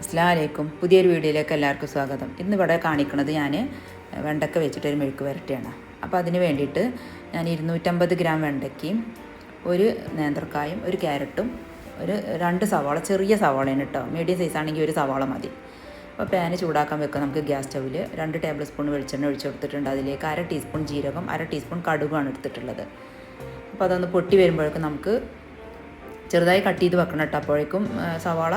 അസ്സാം വലൈക്കും പുതിയൊരു വീഡിയോയിലേക്ക് എല്ലാവർക്കും സ്വാഗതം. ഇന്ന് ഇവിടെ കാണിക്കുന്നത് ഞാൻ വെണ്ടക്ക വെച്ചിട്ടൊരു മെഴുക്ക് വരട്ടിയാണ്. അപ്പോൾ അതിന് വേണ്ടിയിട്ട് ഞാൻ ഇരുന്നൂറ്റമ്പത് ഗ്രാം വെണ്ടയ്ക്കയും ഒരു നേന്ത്രക്കായും ഒരു ക്യാരറ്റും ഒരു രണ്ട് സവാള ചെറിയ സവാളയാണ് കേട്ടോ മീഡിയം സൈസ് ആണെങ്കിൽ ഒരു സവാള മതി. അപ്പോൾ പാന് ചൂടാക്കാൻ വെക്കാം നമുക്ക് ഗ്യാസ് സ്റ്റൗവിൽ രണ്ട് ടേബിൾ സ്പൂൺ വെളിച്ചെണ്ണ ഒഴിച്ചു കൊടുത്തിട്ടുണ്ട് അതിലേക്ക്. അര ടീസ്പൂൺ ജീരകം അര ടീസ്പൂൺ കടുകാണ് എടുത്തിട്ടുള്ളത്. അപ്പോൾ അതൊന്ന് പൊട്ടി വരുമ്പോഴേക്കും നമുക്ക് ചെറുതായി കട്ട് ചെയ്ത് വെക്കണം കേട്ടോ അപ്പോഴേക്കും സവാള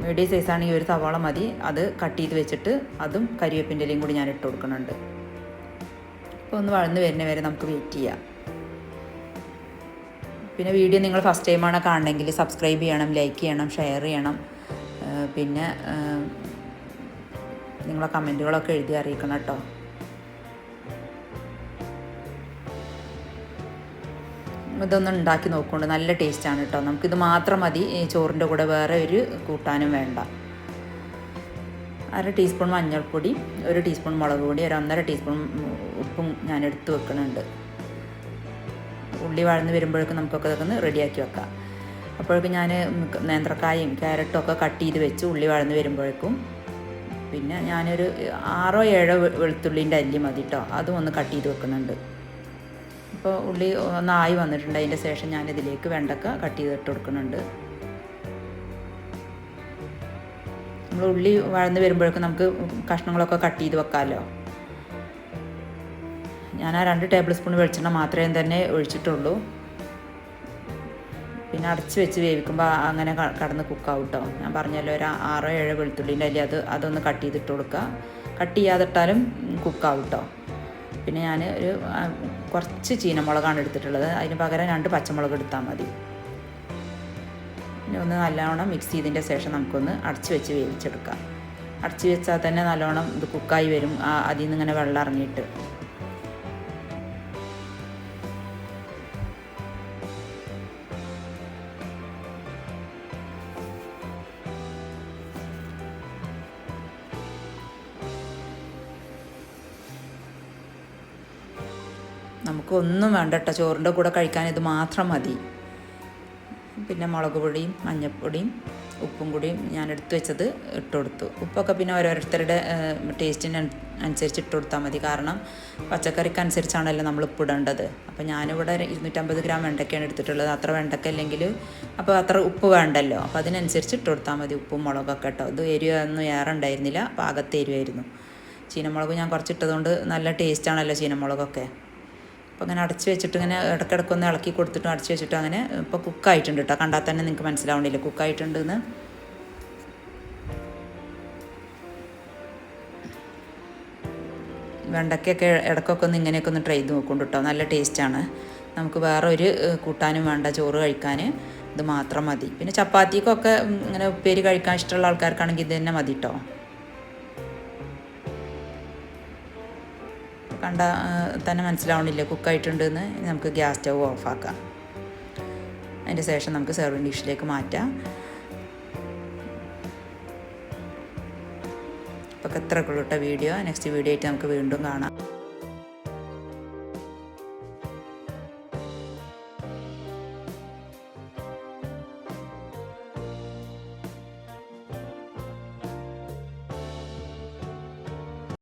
മീഡിയം സൈസാണ് ഈ ഒരു സവാള മതി. അത് കട്ട് ചെയ്ത് വെച്ചിട്ട് അതും കരിവേപ്പിന്റെ ഇലയും കൂടി ഞാൻ ഇട്ട് കൊടുക്കുന്നുണ്ട്. അപ്പോൾ ഒന്ന് വളർന്ന് വരുന്ന വരെ നമുക്ക് വെയിറ്റ് ചെയ്യാം. പിന്നെ വീഡിയോ നിങ്ങൾ ഫസ്റ്റ് ടൈമാണ് കാണണമെങ്കിൽ സബ്സ്ക്രൈബ് ചെയ്യണം ലൈക്ക് ചെയ്യണം ഷെയർ ചെയ്യണം. പിന്നെ നിങ്ങളെ കമന്റുകളൊക്കെ എഴുതി അറിയിക്കണം കേട്ടോ. ഇതൊന്ന് ഉണ്ടാക്കി നോക്കുന്നുണ്ട്. നല്ല ടേസ്റ്റാണ് കേട്ടോ നമുക്കിത് മാത്രം മതി. ചോറിന്റെ കൂടെ വേറെ ഒരു കൂട്ടാനും വേണ്ട. അര ടീസ്പൂൺ മഞ്ഞൾപ്പൊടി ഒരു ടീസ്പൂൺ മുളക് പൊടി ഒരു ഒന്നര ടീസ്പൂൺ ഉപ്പും ഞാൻ എടുത്ത് വെക്കുന്നുണ്ട്. ഉള്ളി വഴന്ന് വരുമ്പോഴേക്കും നമുക്കൊക്കെ ഇതൊക്കെ ഒന്ന് റെഡിയാക്കി വെക്കാം. അപ്പോഴേക്കും ഞാൻ നേന്ത്രക്കായും ക്യാരറ്റും ഒക്കെ കട്ട് ചെയ്ത് വെച്ച് ഉള്ളി വഴന്ന് വരുമ്പോഴേക്കും പിന്നെ ഞാനൊരു ആറോ ഏഴോ വെളുത്തുള്ളിന്റെ അല്ലി മതി കേട്ടോ അതും ഒന്ന് കട്ട് ചെയ്ത് വെക്കുന്നുണ്ട്. ഇപ്പോൾ ഉള്ളി ഒന്നായി വന്നിട്ടുണ്ട്. അതിന്റെ ശേഷം ഞാനിതിലേക്ക് വെണ്ടക്ക കട്ട് ചെയ്തിട്ട് കൊടുക്കുന്നുണ്ട്. നമ്മൾ ഉള്ളി വഴന്ന് വരുമ്പോഴേക്കും നമുക്ക് കഷ്ണങ്ങളൊക്കെ കട്ട് ചെയ്ത് വെക്കാമല്ലോ ഞാൻ ആ രണ്ട് ടേബിൾ സ്പൂൺ വെളിച്ചെണ്ണ മാത്രമേ തന്നെ ഒഴിച്ചിട്ടുള്ളൂ. പിന്നെ അടച്ച് വെച്ച് വേവിക്കുമ്പോൾ അങ്ങനെ കടന്ന് കുക്കാവും കേട്ടോ ഞാൻ പറഞ്ഞല്ലോ ഒരു ആറോ ഏഴോ വെളുത്തുള്ളിന്റെ അല്ലെങ്കിൽ അത് അതൊന്ന് കട്ട് ചെയ്തിട്ട് കൊടുക്കുക കട്ട് ചെയ്യാതിട്ടാലും കുക്കാവും കേട്ടോ പിന്നെ ഞാൻ ഒരു കുറച്ച് ചീനമുളകാണ് എടുത്തിട്ടുള്ളത്. അതിന് പകരം രണ്ട് പച്ചമുളക് എടുത്താൽ മതി. പിന്നെ ഒന്ന് നല്ലവണ്ണം മിക്സ് ചെയ്തതിന്റെ ശേഷം നമുക്കൊന്ന് അടച്ച് വെച്ച് വേവിച്ചെടുക്കാം. അടച്ച് വെച്ചാൽ തന്നെ നല്ലോണം ഇത് കുക്കായി വരും. അതിൽ നിന്ന് ഇങ്ങനെ വെള്ളം ഇറങ്ങിയിട്ട്. നമുക്കൊന്നും വേണ്ട കേട്ടോ ചോറിന്റെ കൂടെ കഴിക്കാൻ ഇത് മാത്രം മതി. പിന്നെ മുളക് പൊടിയും മഞ്ഞൾപ്പൊടിയും ഉപ്പും കൂടിയും ഞാൻ എടുത്തു വെച്ചത് ഇട്ട് കൊടുത്തു. ഉപ്പൊക്കെ പിന്നെ ഓരോരുത്തരുടെ ടേസ്റ്റിന് അനുസരിച്ച് ഇട്ട് കൊടുത്താൽ മതി. കാരണം പച്ചക്കറിക്ക് അനുസരിച്ചാണല്ലോ നമ്മൾ ഉപ്പ് ഇടേണ്ടത്. അപ്പോൾ ഞാനിവിടെ ഇരുന്നൂറ്റമ്പത് ഗ്രാം വെണ്ടയ്ക്കാണ് എടുത്തിട്ടുള്ളത്. അത്ര വെണ്ടയ്ക്ക അല്ലെങ്കിൽ അപ്പോൾ അത്ര ഉപ്പ് വേണ്ടല്ലോ. അപ്പോൾ അതിനനുസരിച്ച് ഇട്ട് കൊടുത്താൽ മതി ഉപ്പും മുളകൊക്കെ കേട്ടോ. ഇത് എരിവ് ഒന്നും ഏറെ ഉണ്ടായിരുന്നില്ല. പാകത്തെ എരിവായിരുന്നു. ചീനമുളക് ഞാൻ കുറച്ചിട്ടതുകൊണ്ട് നല്ല ടേസ്റ്റാണല്ലോ ചീനമുളകൊക്കെ. അപ്പോൾ അങ്ങനെ അടച്ചു വെച്ചിട്ട് ഇങ്ങനെ ഇടയ്ക്കിടയ്ക്ക് ഒന്ന് ഇളക്കി കൊടുത്തിട്ടും അടച്ചു വെച്ചിട്ട് അങ്ങനെ ഇപ്പോൾ കുക്കായിട്ടുണ്ട് കേട്ടോ കണ്ടാൽ തന്നെ നിങ്ങൾക്ക് മനസ്സിലാവണില്ല? കുക്കായിട്ടുണ്ടെന്ന് വെണ്ടയ്ക്കൊക്കെ ഇടയ്ക്കൊക്കെ ഒന്ന് ഇങ്ങനെയൊക്കെ ഒന്ന് ട്രൈ ചെയ്ത് നോക്കുന്നുണ്ട് കേട്ടോ നല്ല ടേസ്റ്റാണ് നമുക്ക് വേറെ ഒരു കൂട്ടാനും വേണ്ട. ചോറ് കഴിക്കാൻ ഇത് മാത്രം മതി. പിന്നെ ചപ്പാത്തിക്കൊക്കെ ഇങ്ങനെ ഉപ്പേരി കഴിക്കാൻ ഇഷ്ടമുള്ള ആൾക്കാർക്കാണെങ്കിൽ ഇത് തന്നെ മതി കേട്ടോ കണ്ട തന്നെ മനസ്സിലാവണില്ല. കുക്കായിട്ടുണ്ടെന്ന് നമുക്ക് ഗ്യാസ് സ്റ്റവ് ഓഫാക്കാം. അതിന്റെ ശേഷം നമുക്ക് സെർവിങ് ഡിഷിലേക്ക് മാറ്റാം. അപ്പോൾ എത്ര ഉള്ളൂ വീഡിയോ. നെക്സ്റ്റ് വീഡിയോ ആയിട്ട് നമുക്ക് വീണ്ടും കാണാം.